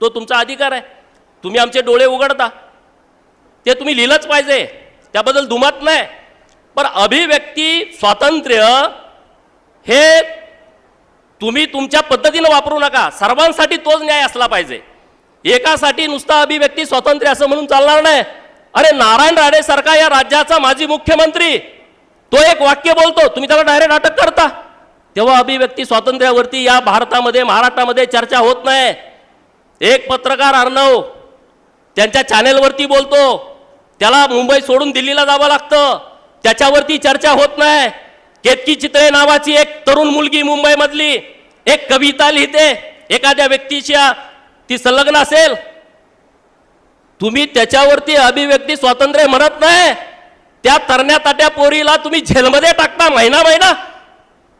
तो तुमचा अधिकार आहे. तुम्ही आमचे डोळे उघडता. ते तुम्ही लिहिलंच पाहिजे. त्याबद्दल दुमत नाही. पण अभिव्यक्ती स्वातंत्र्य हे तुम्ही तुमच्या पद्धतीनं वापरू नका. सर्वांसाठी तोच न्याय असला पाहिजे. एकासाठी नुसता अभिव्यक्ती स्वातंत्र्य असं म्हणून चालणार नाही. अरे नारायण राणे सारखा या राज्याचा माजी मुख्यमंत्री तो एक वाक्य बोलतो. तुम्ही त्याला डायरेक्ट अटक करता. तेव्हा अभिव्यक्ती स्वातंत्र्यावरती या भारतामध्ये महाराष्ट्रामध्ये चर्चा होत नाही. एक पत्रकार अर्णव त्यांच्या चॅनेलवरती बोलतो त्याला मुंबई सोडून दिल्लीला जावं लागतं. त्याच्यावरती चर्चा होत नाही. केतकी चित्रे नावाची एक तरुण मुलगी मुंबईमधली एक कविता लिहिते. एखाद्या व्यक्तीच्या ती संलग्न असेल. तुम्ही त्याच्यावरती अभिव्यक्ती स्वातंत्र्य म्हणत नाही. त्या तरण्या ताट्या पोरीला तुम्ही झेलमध्ये टाकता महिना महिना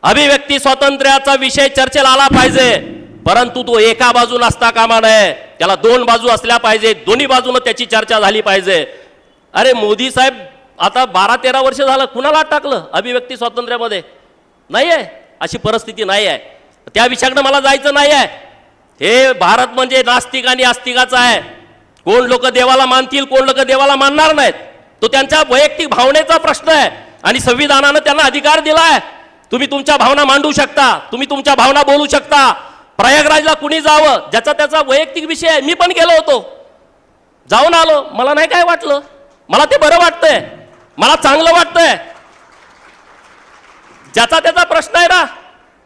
अभिव्यक्ती स्वातंत्र्याचा विषय चर्चेला आला पाहिजे. परंतु तो एका बाजूला असता कामा नये. त्याला दोन बाजू असल्या पाहिजे दोन्ही बाजूनं त्याची चर्चा झाली पाहिजे. अरे मोदी साहेब आता बारा तेरा वर्ष झालं कुणाला टाकलं अभिव्यक्ती स्वातंत्र्यामध्ये? नाही आहे अशी परिस्थिती नाही आहे त्या विषयाकडं मला जायचं नाही आहे हे भारत म्हणजे नास्तिक आणि आस्तिकाचं आहे. कोण लोक देवाला मानतील कोण लोक देवाला मानणार नाहीत. तो त्यांच्या वैयक्तिक भावनेचा प्रश्न आहे. आणि संविधानानं त्यांना अधिकार दिला आहे तुम्ही तुमच्या भावना मांडू शकता. तुम्ही तुमच्या भावना बोलू शकता. प्रयागराजला कुणी जावं ज्याचा त्याचा वैयक्तिक विषय आहे मी पण गेलो होतो. जाऊन आलो मला नाही काय वाटलं. मला ते बरं वाटतंय. मला चांगलं वाटतंय. ज्याचा त्याचा प्रश्न आहे ना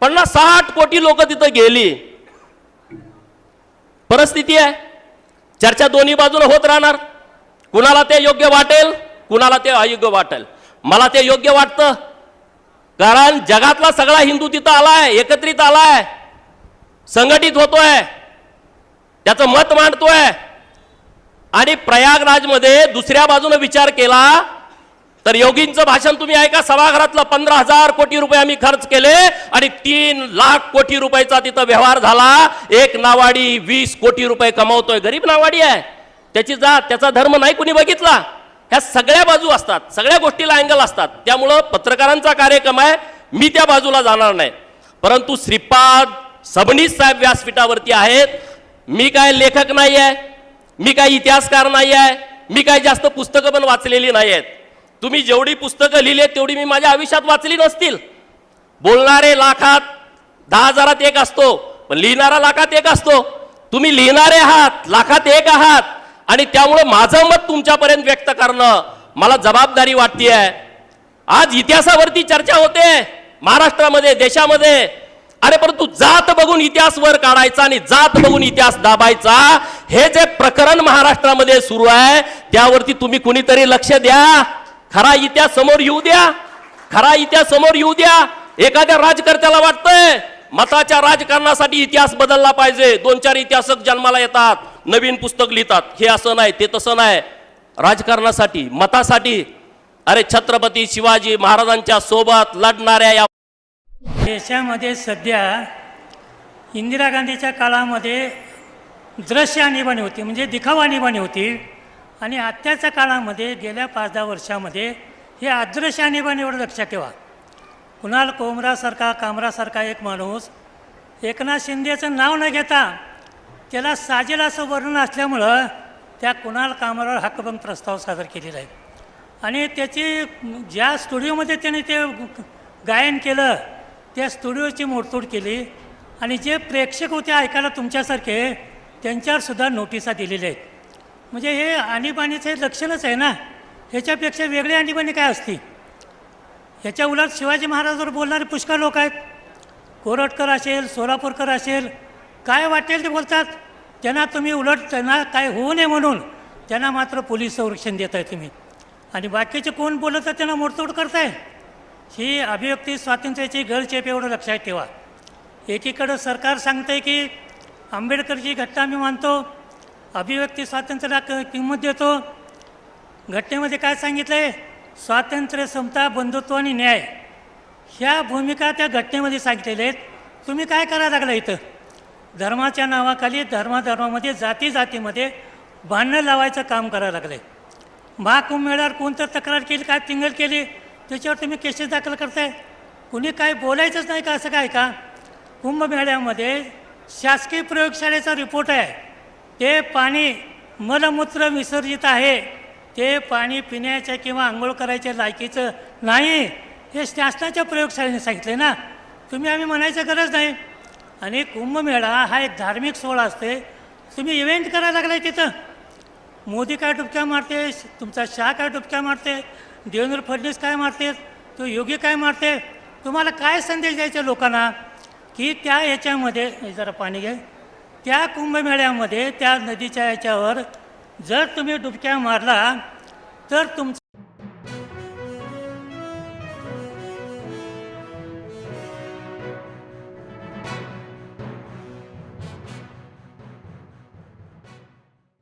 पन्नास साठ कोटी लोक तिथं गेली. परिस्थिती आहे. चर्चा दोन्ही बाजूला होत राहणार. कुणाला ते योग्य वाटेल कुणाला ते अयोग्य वाटेल. मला ते योग्य वाटतं. कारण जगातला सगळा हिंदू तिथं आलाय एकत्रित आलाय. संघटित होतोय. त्याचं मत मांडतोय. आणि प्रयागराजमध्ये दुसऱ्या बाजूने विचार केला तर योगींचं भाषण तुम्ही ऐका सभागृहातलं पंधरा हजार कोटी रुपये आम्ही खर्च केले आणि तीन लाख कोटी रुपयाचा तिथं व्यवहार झाला. एक नावाडी वीस कोटी रुपये कमवतोय. गरीब नावाडी आहे. त्याची जात त्याचा धर्म नाही कुणी बघितला. ह्या सगळ्या बाजू असतात. सगळ्या गोष्टीला अँगल असतात. त्यामुळं पत्रकारांचा कार्यक्रम आहे. मी त्या बाजूला जाणार नाही. परंतु श्रीपाद सबनीस साहेब व्यासपीठावरती आहेत. मी काय लेखक नाही आहे मी काय इतिहासकार नाही आहे मी काय जास्त पुस्तकं पण वाचलेली नाही आहेत तुम्ही जेवढी पुस्तकं लिहिली आहेत, तेवढी मी माझ्या आयुष्यात वाचली नसतील. बोलणारे लाखात दहा हजारात एक असतो पण लिहिणारा लाखात एक असतो. तुम्ही लिहिणारे आहात लाखात एक आहात आणि त्यामुळं माझं मत तुमच्यापर्यंत व्यक्त करणं मला जबाबदारी वाटते आहे आज इतिहासावरती चर्चा होते महाराष्ट्रामध्ये देशामध्ये. अरे परंतु जात बघून इतिहास वर काढायचा आणि जात बघून इतिहास दाबायचा हे जे प्रकरण महाराष्ट्रामध्ये सुरू आहे त्यावरती तुम्ही कुणीतरी लक्ष द्या. खरा इतिहास समोर येऊ द्या. खरा इतिहास समोर येऊ द्या. एखाद्या राजकर्त्याला वाटतंय मताच्या राजकारणासाठी इतिहास बदलला पाहिजे. दोन चार इतिहासक जन्माला येतात नवीन पुस्तक लिहितात. हे असं नाही ते तसं नाही. राजकारणासाठी मतासाठी. अरे छत्रपती शिवाजी महाराजांच्या सोबत लढणाऱ्या या देशामध्ये सध्या इंदिरा गांधीच्या काळामध्ये दृश्य आणीबाणी होती म्हणजे दिखावा आणीबाणी होती. आणि आत्ताच्या काळामध्ये गेल्या पाच दहा वर्षामध्ये हे अदृश्य आणीबाणीवर लक्षात ठेवा. कुणाल कोमरासारखा कामरासारखा एक माणूस एकनाथ शिंदेचं नाव न घेता त्याला साजेल असं वर्णन असल्यामुळं त्या कुणाल कामरावर हक्कभंग प्रस्ताव सादर केलेला आहे. आणि त्याची ज्या स्टुडिओमध्ये त्याने ते गायन केलं त्या स्टुडिओची मोडतोड केली आणि जे प्रेक्षक होते ऐकायला तुमच्यासारखे त्यांच्यावर सुद्धा नोटिसा दिलेल्या आहेत. म्हणजे हे आणीबाणीचं लक्षणच आहे ना? ह्याच्यापेक्षा वेगळी आणीबाणी काय असती? ह्याच्या उलट शिवाजी महाराजांवर बोलणारे पुष्कळ लोक आहेत. कोरटकर असेल सोलापूरकर असेल काय वाटेल ते बोलतात. त्यांना तुम्ही उलट त्यांना काय होऊ नये म्हणून त्यांना मात्र पोलीस संरक्षण देत आहे तुम्ही. आणि बाकीचे कोण बोलत आहेत त्यांना मोडतोड करताय? ही अभिव्यक्ती स्वातंत्र्याची गळचेप एवढं लक्षात ठेवा. एकीकडं सरकार सांगतंय की आंबेडकरची घटना मी मानतो अभिव्यक्ती स्वातंत्र्याला क किंमत देतो. घटनेमध्ये काय सांगितलं आहे स्वातंत्र्य समता बंधुत्व आणि न्याय. ह्या भूमिका त्या घटनेमध्ये सांगितलेल्या आहेत. तुम्ही काय करा लागला इथं? धर्माच्या नावाखाली धर्माधर्मामध्ये जाती जातीमध्ये भांडणं लावायचं काम करायला लागलं. आहे महाकुंभमेळ्यावर कोणतं तक्रार केली काय तिंगल केली? त्याच्यावर तुम्ही केसेस दाखल करताय? कुणी काय बोलायचंच नाही का असं काय का? कुंभमेळ्यामध्ये शासकीय प्रयोगशाळेचा रिपोर्ट आहे. ते पाणी मलमूत्र विसर्जित आहे. ते पाणी पिण्याच्या किंवा आंघोळ करायच्या लायकीचं नाही. हे शासनाच्या प्रयोगशाळेने सांगितले ना? तुम्ही आम्ही म्हणायचं गरज नाही. आणि कुंभमेळा हा एक धार्मिक सोहळा असते तुम्ही इव्हेंट करायला लागलाय तिथं. मोदी काय डुबक्या मारते? तुमचा शाह काय डुबक्या मारते? देवेंद्र फडणवीस काय मारते? तो योगी काय मारते? तुम्हाला काय संदेश द्यायचा लोकांना? की त्या याच्यामध्ये जरा पाणी घे त्या कुंभमेळ्यामध्ये त्या नदीच्या याच्यावर जर तुम्ही डुबक्या मारला तर तुमचं